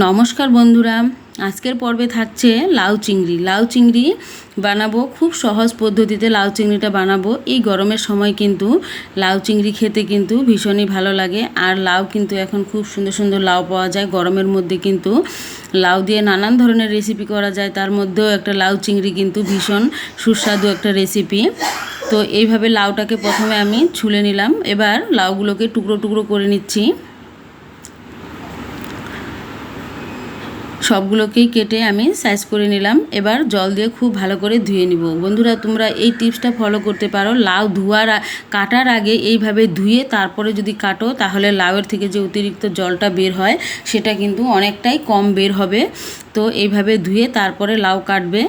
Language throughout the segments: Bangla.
নমস্কার বন্ধুরা। আজকের পর্বে থাকছে লাউ চিংড়ি। লাউ চিংড়ি বানাবো খুব সহজ পদ্ধতিতে লাউ চিংড়িটা বানাবো। এই গরমের সময় কিন্তু লাউ চিংড়ি খেতে কিন্তু ভীষণই ভালো লাগে। আর লাউ কিন্তু এখন খুব সুন্দর সুন্দর লাউ পাওয়া যায়। গরমের মধ্যে কিন্তু লাউ দিয়ে নানান ধরনের রেসিপি করা যায়। তার মধ্যেও একটা লাউ চিংড়ি কিন্তু ভীষণ সুস্বাদু একটা রেসিপি তো এইভাবে লাউটাকে প্রথমে আমি ছুলে নিলাম। এবার লাউগুলোকে টুকরো টুকরো করে নিচ্ছি। সবগুলোকেই কেটে আমি সাইজ করে নিলাম। এবার জল দিয়ে খুব ভালো করে ধুয়ে নিব। বন্ধুরা, তোমরা এই টিপসটা ফলো করতে পারো। লাউ ধোয়ার কাটার আগে এইভাবে ধুয়ে তারপরে যদি কাটো, তাহলে লাউয়ের থেকে যে অতিরিক্ত জলটা বের হয়, সেটা কিন্তু অনেকটাই কম বের হবে। তো এইভাবে ধুয়ে তারপরে লাউ কাটবে।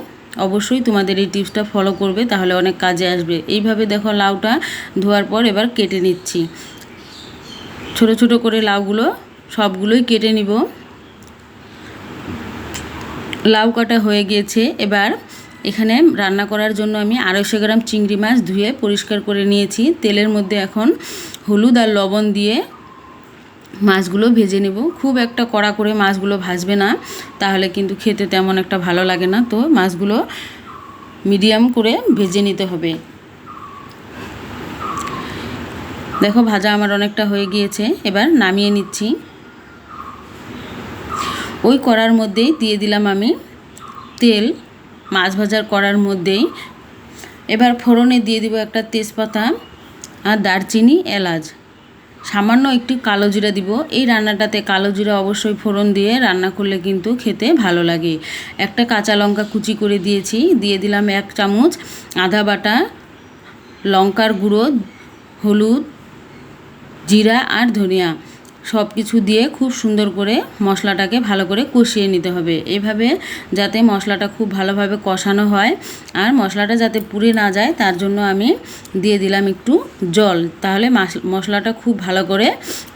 অবশ্যই তোমাদের এই টিপসটা ফলো করবে, তাহলে অনেক কাজে আসবে। এইভাবে দেখো লাউটা ধোয়ার পর এবার কেটে নিচ্ছি। ছোট ছোট করে লাউগুলো সবগুলোই কেটে নিব। লাউ কাটা হয়ে গিয়েছে। এবার এখানে রান্না করার জন্য আমি আড়াইশো গ্রাম চিংড়ি মাছ ধুয়ে পরিষ্কার করে নিয়েছি। তেলের মধ্যে এখন হলুদ আর লবণ দিয়ে মাছগুলো ভেজে নেব। খুব একটা কড়া করে মাছগুলো ভাজবে না, তাহলে কিন্তু খেতে তেমন একটা ভালো লাগে না। তো মাছগুলো মিডিয়াম করে ভেজে নিতে হবে। দেখো, ভাজা আমার অনেকটা হয়ে গিয়েছে। এবার নামিয়ে নিচ্ছি। ওই কড়ার মধ্যেই দিয়ে দিলাম আমি তেল। মাছ ভাজার কড়ার মধ্যেই। এবার ফোড়নে দিয়ে দিব একটা তেজপাতা আর দারচিনি, এলাচ। সামান্য একটু কালো জিরা দিব। এই রান্নাটাতে কালো জিরা অবশ্যই ফোড়ন দিয়ে রান্না করলে কিন্তু খেতে ভালো লাগে। একটা কাঁচা লঙ্কা কুচি করে দিয়েছি। দিয়ে দিলাম এক চামচ আধা বাটা, লঙ্কার গুঁড়ো, হলুদ, জিরা আর ধনিয়া। সব কিছু দিয়ে খুব সুন্দর করে মশলাটাকে ভালো করে কষিয়ে নিতে হবে। এভাবে যাতে মশলাটা খুব ভালোভাবে কষানো হয়। আর মশলাটা যাতে পুড়ে না যায়, তার জন্য আমি দিয়ে দিলাম একটু জল। তাহলে মশলাটা খুব ভালো করে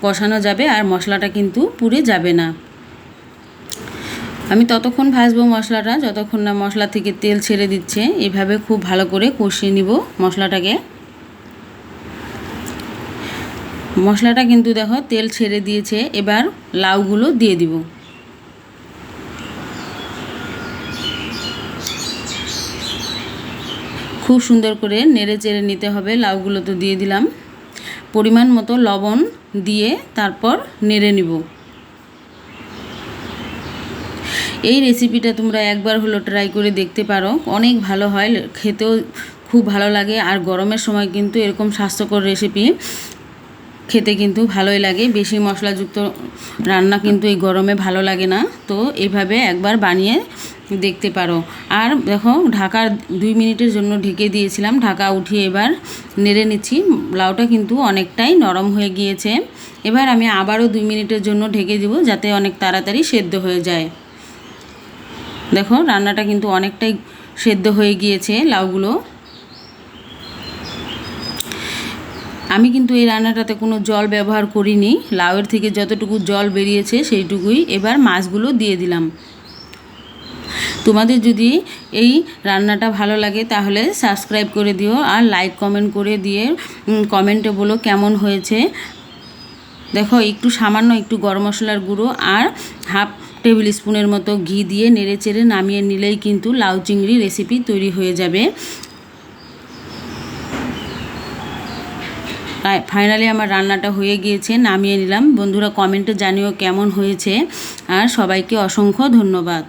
কষানো যাবে আর মশলাটা কিন্তু পুড়ে যাবে না। আমি ততক্ষণ ভাজবো মশলাটা, যতক্ষণ না মশলা থেকে তেল ছেড়ে দিচ্ছে, এভাবে খুব ভালো করে কষিয়ে নিব মশলাটাকে। মশলাটা কিন্তু দেখো তেল ছেড়ে দিয়েছে, এবার লাউগুলো দিয়ে দিব। খুব সুন্দর করে নেড়ে চেড়ে নিতে হবে, লাউগুলো তো দিয়ে দিলাম। পরিমাণ মতো লবণ দিয়ে তারপর নেড়ে নিব। এই রেসিপিটা তোমরা একবার হলো ট্রাই করে দেখতে পারো, অনেক ভালো হয়, খেতেও খুব ভালো লাগে, আর গরমের সময় কিন্তু এরকম স্বাস্থ্যকর রেসিপি খেতে কিন্তু ভালোই লাগে। বেশি মশলাযুক্ত রান্না কিন্তু এই গরমে ভালো লাগে না। তো এইভাবে একবার বানিয়ে দেখতে পারো। আর দেখো ঢাকার দুই মিনিটের জন্য ঢেকে দিয়েছিলাম। ঢাকা উঠিয়ে এবার নেড়ে নিচ্ছি। লাউটা কিন্তু অনেকটাই নরম হয়ে গিয়েছে। এবার আমি আবারও দুই মিনিটের জন্য ঢেকে দেব যাতে অনেক তাড়াতাড়ি সেদ্ধ হয়ে যায়। দেখো, রান্নাটা কিন্তু অনেকটাই সেদ্ধ হয়ে গিয়েছে লাউগুলো। আমি কিন্তু এই রান্নাটাতে কোনো জল ব্যবহার করিনি। লাউয়ের থেকে যতটুকু জল বেরিয়েছে সেইটুকুই এবার মাছগুলো দিয়ে দিলাম। তোমাদের যদি এই রান্নাটা ভালো লাগে তাহলে সাবস্ক্রাইব করে দিও আর লাইক কমেন্ট করে দিয়ে কমেন্টে বলো কেমন হয়েছে। দেখো একটু সামান্য একটু গরম মশলার গুঁড়ো আর হাফ টেবিল স্পুনের মতো ঘি দিয়ে নেড়ে চেড়ে নামিয়ে নিলেই কিন্তু লাউ চিংড়ি রেসিপি তৈরি হয়ে যাবে। ফাইনালি আমার রান্নাটা হয়ে গিয়েছে, নামিয়ে নিলাম। বন্ধুরা কমেন্টে জানিও কেমন হয়েছে। আর সবাইকে অসংখ্য ধন্যবাদ।